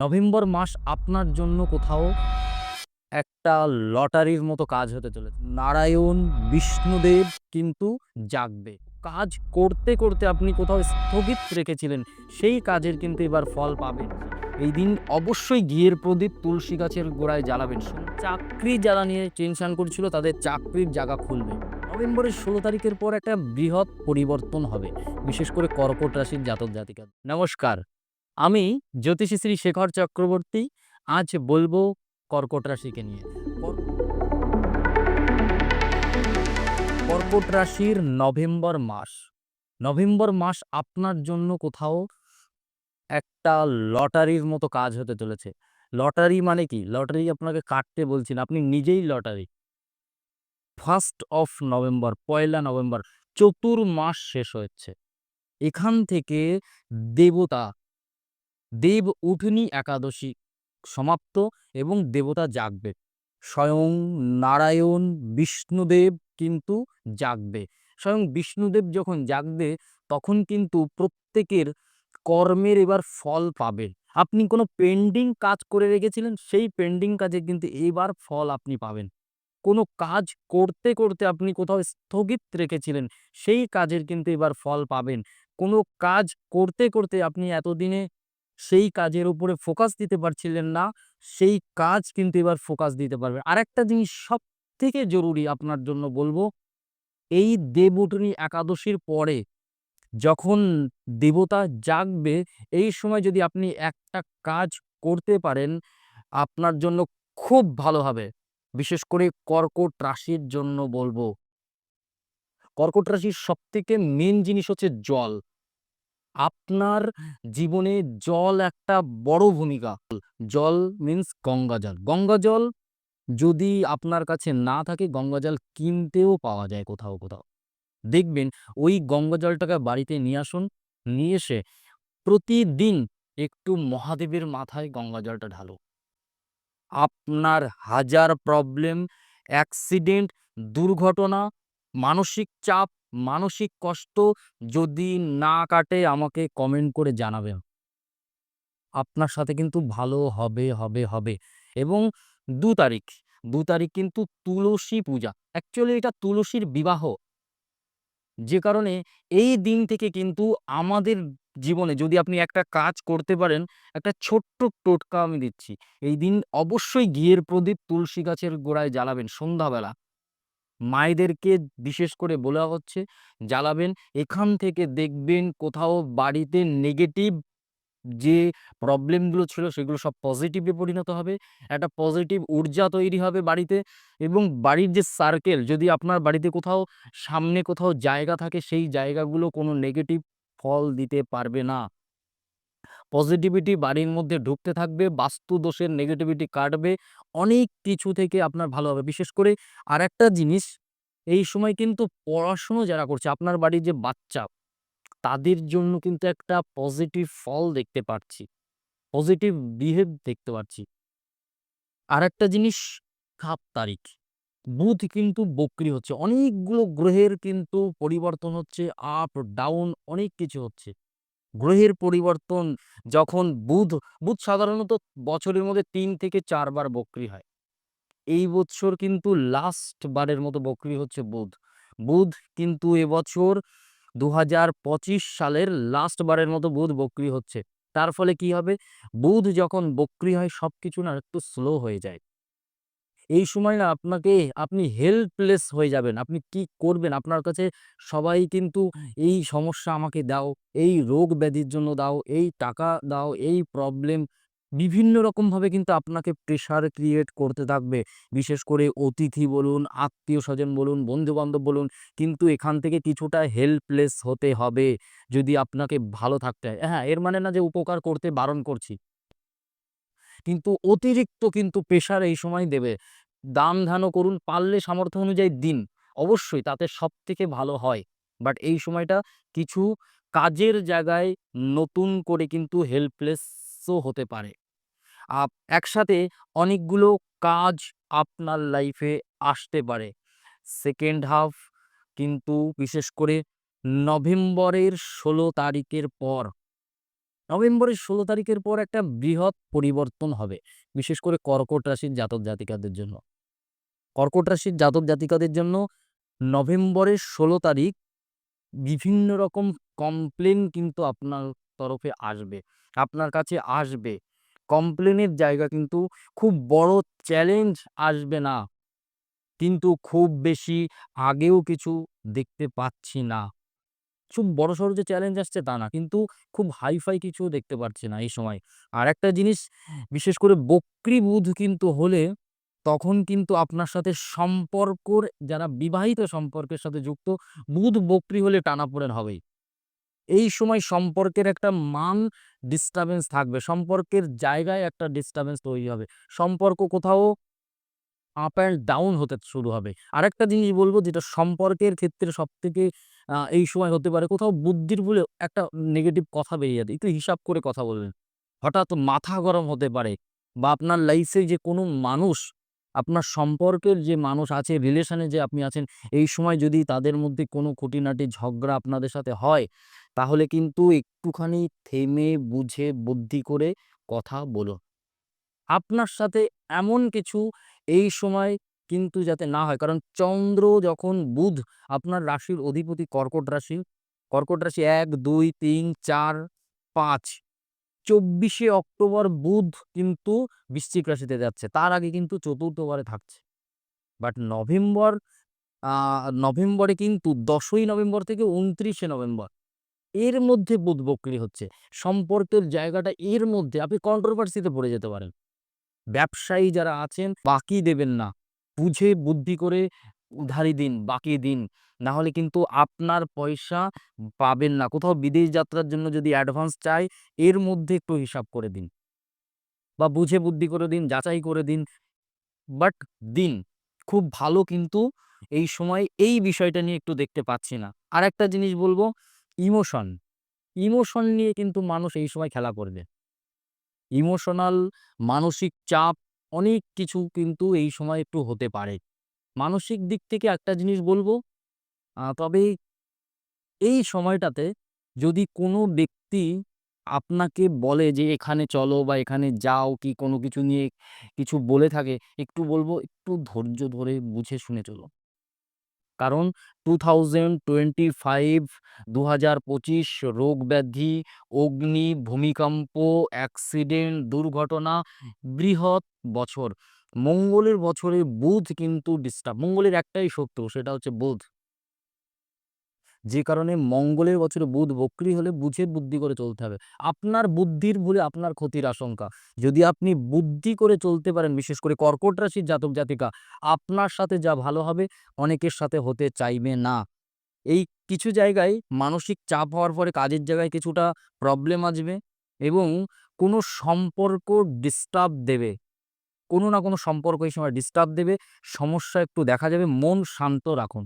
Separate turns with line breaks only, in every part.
November মাস আপনার জন্য কোথাও একটা লটারির মতো কাজ হতে চলেছে। নারায়ণ, বিষ্ণুদেব কিন্তু জাগবে। কাজ করতে করতে আপনি কোথাও স্থগিত রেখেছিলেন, সেই কাজের কিন্তু এবার ফল পাবেন। এই দিন অবশ্যই ঘিয়ের প্রদীপ তুলসী গাছের গোড়ায় জ্বালাবেন। চাকরি যারা নিয়ে টেনশন করছিল, তাদের চাকরির জায়গা খুলবে। নভেম্বরের ষোলো তারিখের পর একটা বৃহৎ পরিবর্তন হবে। বিশেষ করে কর্কট রাশির জাতক জাতিকা নমস্কার। আমি জ্যোতিষী শ্রী শেখর চক্রবর্তী, আজ বলব কর্কট রাশিকে নিয়ে। কর্কট রাশির নভেম্বর মাস। নভেম্বর মাস আপনার জন্য কোথাও একটা লটারির মতো কাজ হতে চলেছে। লটারি মানে কি? লটারি আপনাকে কাটতে বলছি না, আপনি নিজেই লটারি। ফার্স্ট অফ নভেম্বর, পয়লা নভেম্বর, চতুর্মাস শেষ হচ্ছে এখান থেকে দেবতা দেব উঠনি একাদশী, সমাপ্ত এবং দেবতা জাগবে। স্বয়ং নারায়ণ, বিষ্ণুদেব কিন্তু জাগবে। স্বয়ং বিষ্ণুদেব যখন জাগবে, তখন কিন্তু প্রত্যেকের কর্মের এবার ফল পাবে। আপনি কোনো পেন্ডিং কাজ করে রেখেছিলেন, সেই পেন্ডিং কাজে কিন্তু এবার ফল আপনি পাবেন। কোনো কাজ করতে করতে আপনি কোথাও স্থগিত রেখেছিলেন, সেই কাজের কিন্তু এবার ফল পাবেন। কোনো কাজ করতে করতে আপনি এতদিনে সেই কাজের উপরে ফোকাস দিতে পারছিলেন না, সেই কাজ কিন্তু এবার ফোকাস দিতে পারবেন আরেকটা জিনিস সব থেকে জরুরি আপনার জন্য বলব, এই দেবউঠনী একাদশীর পরে যখন দেবতা জাগবে, এই সময় যদি আপনি একটা কাজ করতে পারেন, আপনার জন্য খুব ভালো হবে। বিশেষ করে কর্কট রাশির জন্য বলব। কর্কট রাশির সব থেকে মেন জিনিস হচ্ছে জল। আপনার জীবনে জল একটা বড় ভূমিকা। জল মিন্স গঙ্গা জল। গঙ্গা জল যদি আপনার কাছে না থাকে, গঙ্গা জল কিনতেও পাওয়া যায় কোথাও কোথাও। দেখবেন, ওই গঙ্গা জলটাকে বাড়িতে নিয়ে আসুন, নিয়ে এসে প্রতিদিন একটু মহাদেবের মাথায় গঙ্গা জলটা ঢালো আপনার হাজার প্রবলেম অ্যাক্সিডেন্ট দুর্ঘটনা, মানসিক চাপ মানসিক কষ্ট যদি না কাটে, আমাকে কমেন্ট করে জানাবেন। আপনার সাথে কিন্তু ভালো হবে হবে হবে। এবং দু তারিখ দু তারিখ কিন্তু তুলসী পূজা। অ্যাকচুয়ালি এটা তুলসীর বিবাহ। যে কারণে এই দিন থেকে কিন্তু আমাদের জীবনে যদি আপনি একটা কাজ করতে পারেন, একটা ছোট্ট টোটকা আমি দিচ্ছি। এই দিন অবশ্যই ঘিয়ের প্রদীপ তুলসী গাছের গোড়ায় জ্বালাবেন সন্ধ্যাবেলা। মায়েদেরকে বিশেষ করে বলা হচ্ছে, জ্বালাবেন, এখান থেকে দেখবেন কোথাও বাড়িতে নেগেটিভ যে প্রবলেমগুলো ছিল সেগুলো সব পজিটিভে পরিণত হবে। একটা পজিটিভ ঊর্জা তৈরি হবে বাড়িতে এবং বাড়ির যে সার্কেল যদি আপনার বাড়িতে কোথাও সামনে কোথাও জায়গা থাকে সেই জায়গাগুলো কোনো নেগেটিভ ফল দিতে পারবে না। পজিটিভিটি বাড়ির মধ্যে ঢুকতে থাকবে, বাস্তু দোষের নেগেটিভিটি কাটবে অনেক কিছু থেকে আপনার ভালো হবে। বিশেষ করে আর একটা জিনিস, এই সময় কিন্তু পড়াশুনো যারা করছে, আপনার বাড়ির যে বাচ্চা, তাদের জন্য কিন্তু একটা পজিটিভ ফল দেখতে পাচ্ছি পজিটিভ বিহেভ দেখতে পাচ্ছি আর একটা জিনিস, খাপ তারিখ। বুধ কিন্তু বক্রি হচ্ছে। অনেকগুলো গ্রহের কিন্তু পরিবর্তন হচ্ছে আপ ডাউন অনেক কিছু হচ্ছে। গ্রহের পরিবর্তন যখন বুধ বুধ সাধারণত বছরের মধ্যে তিন থেকে চারবার বক্রি হয়। এই বছর কিন্তু লাস্ট বারের মতো বক্রি হচ্ছে বুধ। বুধ কিন্তু এবছর দু হাজার পঁচিশ সালের লাস্ট বারের মতো বুধ বক্রি হচ্ছে। তার ফলে কি হবে? বুধ যখন বক্রি হয় সব কিছু না একটু স্লো হয়ে যায়। এই সময় না আপনাকে, আপনি হেল্পলেস হয়ে যাবেন। আপনি কি করবেন? আপনার কাছে সবাই কিন্তু, এই সমস্যা আমাকে দাও, এই রোগ ব্যাধির জন্য দাও, এই টাকা দাও, এই প্রবলেম বিভিন্ন রকমভাবে কিন্তু আপনাকে প্রেশার ক্রিয়েট করতে থাকবে। বিশেষ করে অতিথি বলুন, আত্মীয় স্বজন বলুন বন্ধু বান্ধব বলুন, কিন্তু এখান থেকে কিছুটা হেল্পলেস হতে হবে যদি আপনাকে ভালো থাকতে হয়। হ্যাঁ এর মানে না যে উপকার করতে বারণ করছি। কিন্তু অতিরিক্ত কিন্তু প্রেশার এই সময় দেবে। দান ধ্যানও করুন, পারলে সামর্থ্য অনুযায়ী দিন। অবশ্যই তাতে সব থেকে ভালো হয়। বাট এই সময়টা কিছু কাজের জায়গায় নতুন করে কিন্তু হেল্পলেসও হতে পারে। আপ, একসাথে অনেকগুলো কাজ আপনার লাইফে আসতে পারে। সেকেন্ড হাফ কিন্তু বিশেষ করে নভেম্বরের ষোলো তারিখের পর নভেম্বরের ষোলো তারিখের পর একটা বৃহৎ পরিবর্তন হবে। বিশেষ করে কর্কট রাশির জাতক জাতিকাদের জন্য। কর্কট রাশির জাতক জাতিকাদের জন্য নভেম্বরের ষোলো তারিখ বিভিন্ন রকম কমপ্লেন কিন্তু আপনার তরফে আসবে। আপনার কাছে আসবে। কমপ্লেনের জায়গা কিন্তু খুব বড় চ্যালেঞ্জ আসবে না। কিন্তু খুব বেশি আগেও কিছু দেখতে পাচ্ছি না। খুব বড় সড়ো যে চ্যালেঞ্জ আসছে তা না। কিন্তু খুব হাইফাই কিছু দেখতে পাচ্ছি না এই সময়। আর একটা জিনিস, বিশেষ করে বক্রী বুধ কিন্তু হলে তখন কিন্তু আপনার সাথে সম্পর্কর, যারা বিবাহিত সম্পর্কের সাথে যুক্ত, বুধ বক্রী হলে টানাপোড়েন হবেই। এই সময় সম্পর্কের একটা মান ডিস্টারবেন্স থাকবে। সম্পর্কের জায়গায় একটা ডিস্টারবেন্স তৈরি হবে। সম্পর্ক কোথাও আপ অ্যান্ড ডাউন হতে শুরু হবে। আরেকটা জিনিস বলব, যেটা সম্পর্কের ক্ষেত্রে সব থেকে এই সময় হতে পারে কোথাও বুদ্ধির বলে একটা নেগেটিভ কথা বেরিয়ে যাবে একটু হিসাব করে কথা বলবেন। হঠাৎ মাথা গরম হতে পারে বা আপনার লাইফে যে কোনো মানুষ, আপনার সম্পর্কের যে মানুষ আছে রিলেশনে যে আপনি আছেন, এই সময় যদি তাদের মধ্যে কোনো খুঁটিনাটি ঝগড়া আপনাদের সাথে হয়, তাহলে কিন্তু একটুখানি থেমে, বুঝে, বুদ্ধি করে কথা বলো আপনার সাথে এমন কিছু এই সময় কিন্তু যাতে না হয়। কারণ চন্দ্র যখন বুধ, আপনার রাশির অধিপতি কর্কট রাশি কর্কট রাশি এক, দুই, তিন, চার, পাঁচ, চব্বিশে অক্টোবর বুধ কিন্তু বৃশ্চিক রাশিতে যাচ্ছে। তার আগে কিন্তু চতুর্থবারে থাকছে। বাট নভেম্বর নভেম্বরে কিন্তু দশই নভেম্বর থেকে উনত্রিশে নভেম্বর, এর মধ্যে বুধ বক্রি হচ্ছে। সম্পর্কের জায়গাটা এর মধ্যে, আপনি কন্ট্রোভার্সিতে পড়ে যেতে পারেন। ব্যবসায়ী যারা আছেন, বাকি দেবেন না। বুঝে বুদ্ধি করে উধারি দিন, বাকি দিন। না হলে কিন্তু আপনার পয়সা পাবেন না। কোথাও বিদেশ যাত্রার জন্য যদি অ্যাডভান্স চাই, এর মধ্যে একটু হিসাব করে দিন। বা বুঝে বুদ্ধি করে দিন, যাচাই করে দিন। বাট দিন, খুব ভালো কিন্তু এই সময় এই বিষয়টা নিয়ে একটু দেখতে পাচ্ছি না। আর একটা জিনিস বলব ইমোশন ইমোশন নিয়ে কিন্তু মানুষ এই সময় খেলা করবে। ইমোশনাল মানসিক চাপ অনেক কিছু কিন্তু এই সময় একটু হতে পারে। মানসিক দিক থেকে একটা জিনিস বলব তবে এই সময়টাতে যদি কোনো ব্যক্তি আপনাকে বলে যে, এখানে চলো বা এখানে যাও কি কোনো কিছু নিয়ে কিছু বলে থাকে, একটু বলব, একটু ধৈর্য ধরে বুঝে শুনে চলো। কারণ টু থাউজেন্ড টোয়েন্টি ফাইভ দু হাজার পঁচিশ রোগ ব্যাধি, অগ্নি, ভূমিকম্প অ্যাক্সিডেন্ট দুর্ঘটনা, বৃহৎ বছর। মঙ্গলের বছরে বুধ কিন্তু ডিস্টার্ব মঙ্গলের একটাই শত্রু, সেটা হচ্ছে বুধ। যে কারণে মঙ্গলের বছরে বুধ বক্রি হলে বুঝে বুদ্ধি করে চলতে হবে। আপনার বুদ্ধির ভুলে আপনার ক্ষতির আশঙ্কা। যদি আপনি বুদ্ধি করে চলতে পারেন, বিশেষ করে কর্কট রাশির জাতক জাতিকা, আপনার সাথে যা ভালো হবে, অনেকের সাথে হতে চাইবে না। এই কিছু জায়গায় মানসিক চাপ হওয়ার পরে কাজের জায়গায় কিছুটা প্রবলেম আসবে এবং কোনো সম্পর্ক ডিস্টার্ব দেবে। কোনো না কোনো সম্পর্ক এই সময় ডিস্টার্ব দেবে। সমস্যা একটু দেখা যাবে। মন শান্ত রাখুন।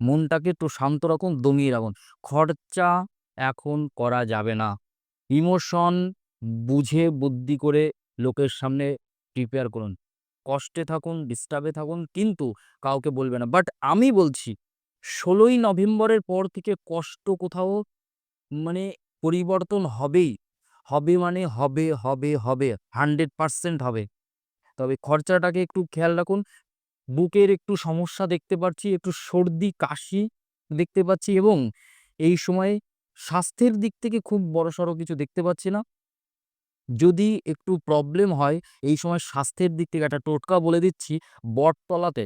মনটাকে একটু শান্ত রাখুন, দমিয়ে রাখুন। খরচা এখন করা যাবে না। ইমোশন বুঝে বুদ্ধি করে লোকের সামনে প্রিপেয়ার করুন। কষ্টে থাকুন, ডিস্টার্বে থাকুন, কিন্তু কাউকে বলবে না। বাট আমি বলছি, ষোলোই নভেম্বরের পর থেকে কষ্ট কোথাও মানে পরিবর্তন হবেই। হবে মানে হবে হবে হবে হান্ড্রেড পারসেন্ট হবে। তবে খরচাটাকে একটু খেয়াল রাখুন বুকের একটু সমস্যা দেখতে পাচ্ছি একটু সর্দি, কাশি দেখতে পাচ্ছি এবং এই সময় স্বাস্থ্যের দিক থেকে খুব বড় বড়সড় কিছু দেখতে পাচ্ছি না। যদি একটু প্রবলেম হয়, এই সময় স্বাস্থ্যের দিক থেকে একটা টোটকা বলে দিচ্ছি, বটতলাতে,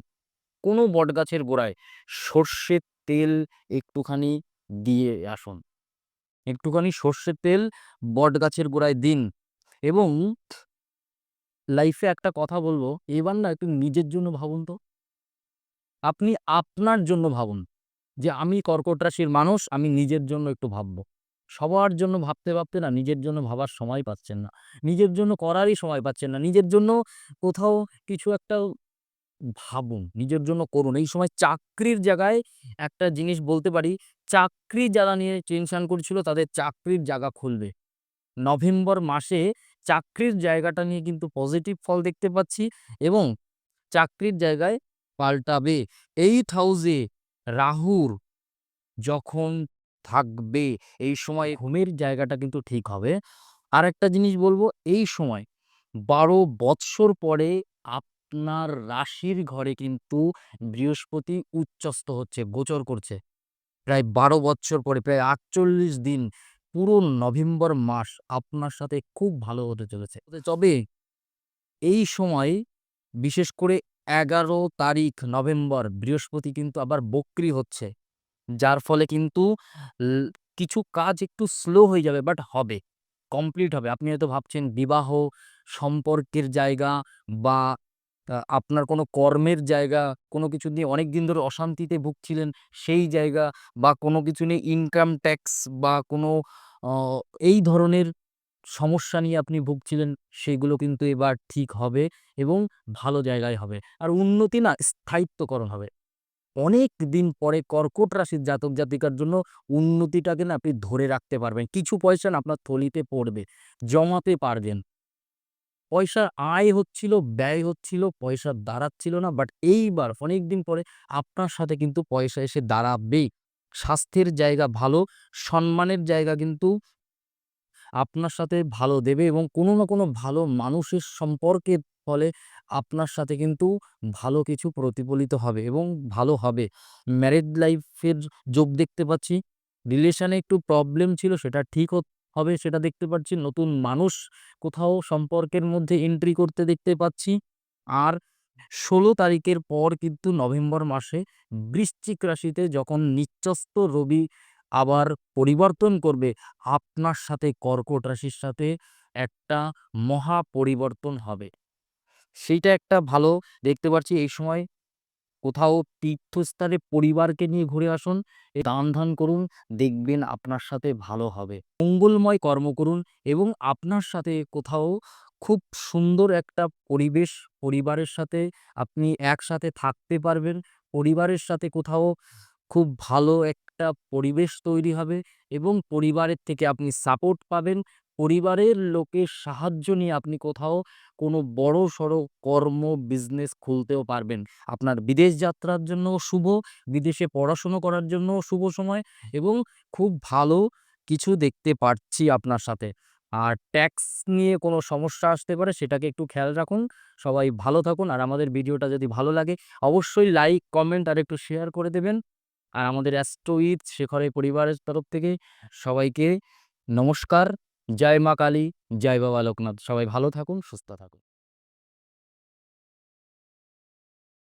কোনো বটগাছের গোড়ায় সর্ষের তেল একটুখানি দিয়ে আসুন। একটুখানি সর্ষের তেল বটগাছের গোড়ায় দিন এবং লাইফে একটা কথা বলব, এবার না একটু নিজের জন্য ভাবুন তো। আপনি আপনার জন্য ভাবুন, যে আমি কর্কট রাশির মানুষ, আমি নিজের জন্য একটু ভাববো। সবার জন্য ভাবতে ভাবতে না নিজের জন্য ভাবার সময় পাচ্ছেন না। নিজের জন্য করারই সময় পাচ্ছেন না। নিজের জন্য কোথাও কিছু একটা ভাবুন, নিজের জন্য করুন। এই সময় চাকরির জায়গায় একটা জিনিস বলতে পারি, চাকরি যারা নিয়ে টেনশন করছিল, তাদের চাকরির জায়গা খুলবে। নভেম্বর মাসে চাকরির জায়গাটা নিয়ে কিন্তু পজিটিভ ফল দেখতে পাচ্ছি এবং চাকরির জায়গায় পাল্টাবে। এইট হাউসে রাহুর যখন থাকবে, এই সময় ঘুমের জায়গাটা কিন্তু ঠিক হবে। আর একটা জিনিস বলব, এই সময় বারো বৎসর পরে আপনার রাশির ঘরে কিন্তু বৃহস্পতি উচ্চস্থ হচ্ছে, গোচর করছে। প্রায় বারো বৎসর পরে, প্রায় আটচল্লিশ দিন পুরো নভেম্বর মাস আপনার সাথে খুব ভালো হতে চলেছে। তবে এই সময় বিশেষ করে এগারো তারিখ নভেম্বর বৃহস্পতি কিন্তু আবার বক্রি হচ্ছে। যার ফলে কিন্তু কিছু কাজ একটু স্লো হয়ে যাবে বাট হবে কমপ্লিট হবে। আপনি হয়তো ভাবছেন বিবাহ সম্পর্কের জায়গা বা আপনার কোনো কর্মের জায়গা, কোনো কিছু নিয়ে অনেক দিন ধরে অশান্তিতে ভুগছিলেন, সেই জায়গা বা কোনো কিছু নিয়ে ইনকাম ট্যাক্স বা কোনো এই ধরনের সমস্যা নিয়ে আপনি ভুগছিলেন, সেগুলো কিন্তু এবার ঠিক হবে এবং ভালো জায়গায় হবে। আর উন্নতি না, স্থায়িত্বকরণ হবে। অনেক দিন পরে কর্কট রাশির জাতক জাতিকার জন্য উন্নতিটাকে না আপনি ধরে রাখতে পারবেন। কিছু পয়সা না আপনার থলিতে পড়বে, জমাতে পারবেন। পয়সা আয় হচ্ছিল, ব্যয় হচ্ছিল পয়সা দাঁড়াচ্ছিল না। বাট এইবার অনেক দিন পরে আপনার সাথে কিন্তু পয়সা এসে দাঁড়াবেই। স্বাস্থ্যের জায়গা ভালো, সম্মানের জায়গা কিন্তু আপনার সাথে ভালো দেবে এবং কোনো না কোনো ভালো মানুষের সম্পর্কের ফলে আপনার সাথে কিন্তু ভালো কিছু প্রতিফলিত হবে এবং ভালো হবে। ম্যারেড লাইফের যোগ দেখতে পাচ্ছি। রিলেশানে একটু প্রবলেম ছিল, সেটা ঠিক হত- হবে সেটা দেখতে পাচ্ছি। নতুন মানুষ কোথাও সম্পর্কের মধ্যে এন্ট্রি করতে দেখতে পাচ্ছি। আর ষোলো তারিখের পর কিন্তু নভেম্বর মাসে বৃশ্চিক রাশিতে যখন নিচস্থ রবি আবার পরিবর্তন করবে, আপনার সাথে কর্কট রাশির সাথে একটা মহা পরিবর্তন হবে। সেইটা একটা ভালো দেখতে পাচ্ছি এই সময়। কোথাও তীর্থস্থানে পরিবারকে নিয়ে ঘুরে আসুন দান ধান করুন, দেখবেন আপনার সাথে ভালো হবে। মঙ্গলময় কর্ম করুন এবং আপনার সাথে কোথাও খুব সুন্দর একটা পরিবেশ, পরিবারের সাথে আপনি একসাথে থাকতে পারবেন, পরিবারের সাথে কোথাও খুব ভালো একটা পরিবেশ তৈরি হবে এবং পরিবারের থেকে আপনি সাপোর্ট পাবেন। পরিবারের লোকের সাহায্য নিয়ে আপনি কোথাও কোনো বড় সড়ো কর্ম বিজনেস খুলতেও পারবেন। আপনার বিদেশ যাত্রার জন্যও শুভ, বিদেশে পড়াশুনো করার জন্যও শুভ সময় এবং খুব ভালো কিছু দেখতে পাচ্ছি আপনার সাথে। আর ট্যাক্স নিয়ে কোনো সমস্যা আসতে পারে সেটাকে একটু খেয়াল রাখুন। সবাই ভালো থাকুন আর আমাদের ভিডিওটা যদি ভালো লাগে অবশ্যই লাইক কমেন্ট আর একটু শেয়ার করে দেবেন। আর আমাদের অ্যাস্ট্রোইথ শেখরের পরিবারের তরফ থেকে সবাইকে নমস্কার। জয় মা কালী জয় বাবা লোকনাথ। সবাই ভালো থাকুন সুস্থ থাকুন।